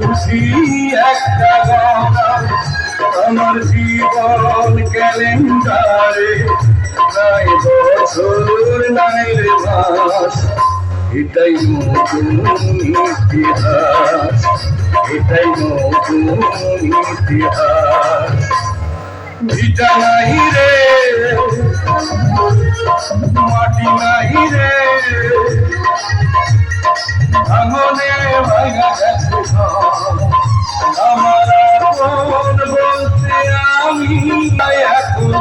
খুশি একটা আমার জীবন ক্যালেন্ডারে নাই বছর নাই রে মাস এটাই নতুন ইতিহাস এটাই নতুন ইতিহাস ভিটা নাই রে মাটি নাই রে ভাঙনে ভাঙা আমার আপন বলতে আমি এখন।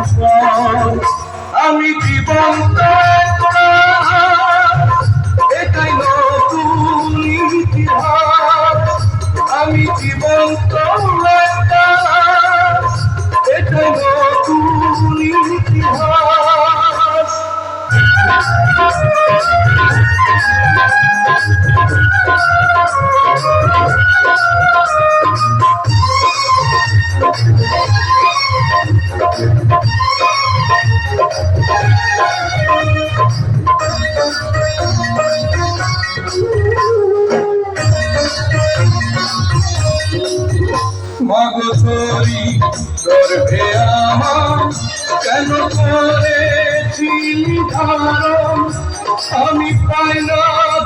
আমি জীবন্ত মগসরি গর্ভে আমার কেন ধারণ আমি পাই না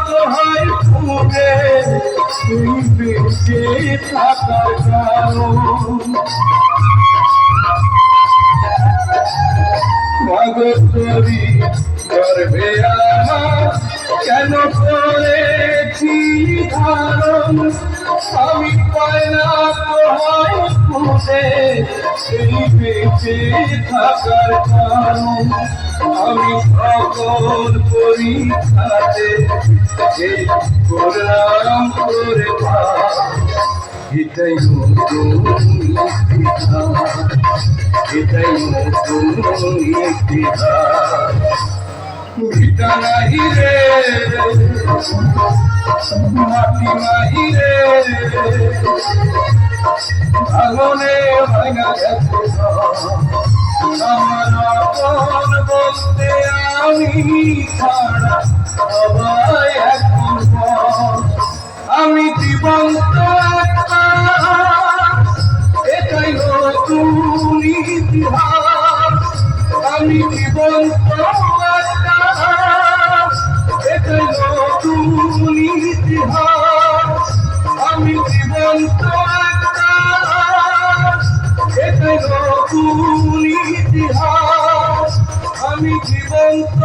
তো হাই ফুলে তুই বেঁচে থাকার কারণ। মগসরি গর্ভে আমার কেন করেছিলি ধারণ? আমি পাই না তোমায় খুঁজে এই বেঁচে থাকার কারণ আমি সকল পরীক্ষাতে এই করলাম করে এটাই নতুন এটাই নতুন ভিটা নাহি রে মাটি নাহি রে ভাঙনে ভাঙা আমার বলতে আমি ছাড়া আমি জীবন্ত এটাই নতুন ইতিহাস। আমি জীবন্ত একটা ইতিহাস আমি জীবন্ত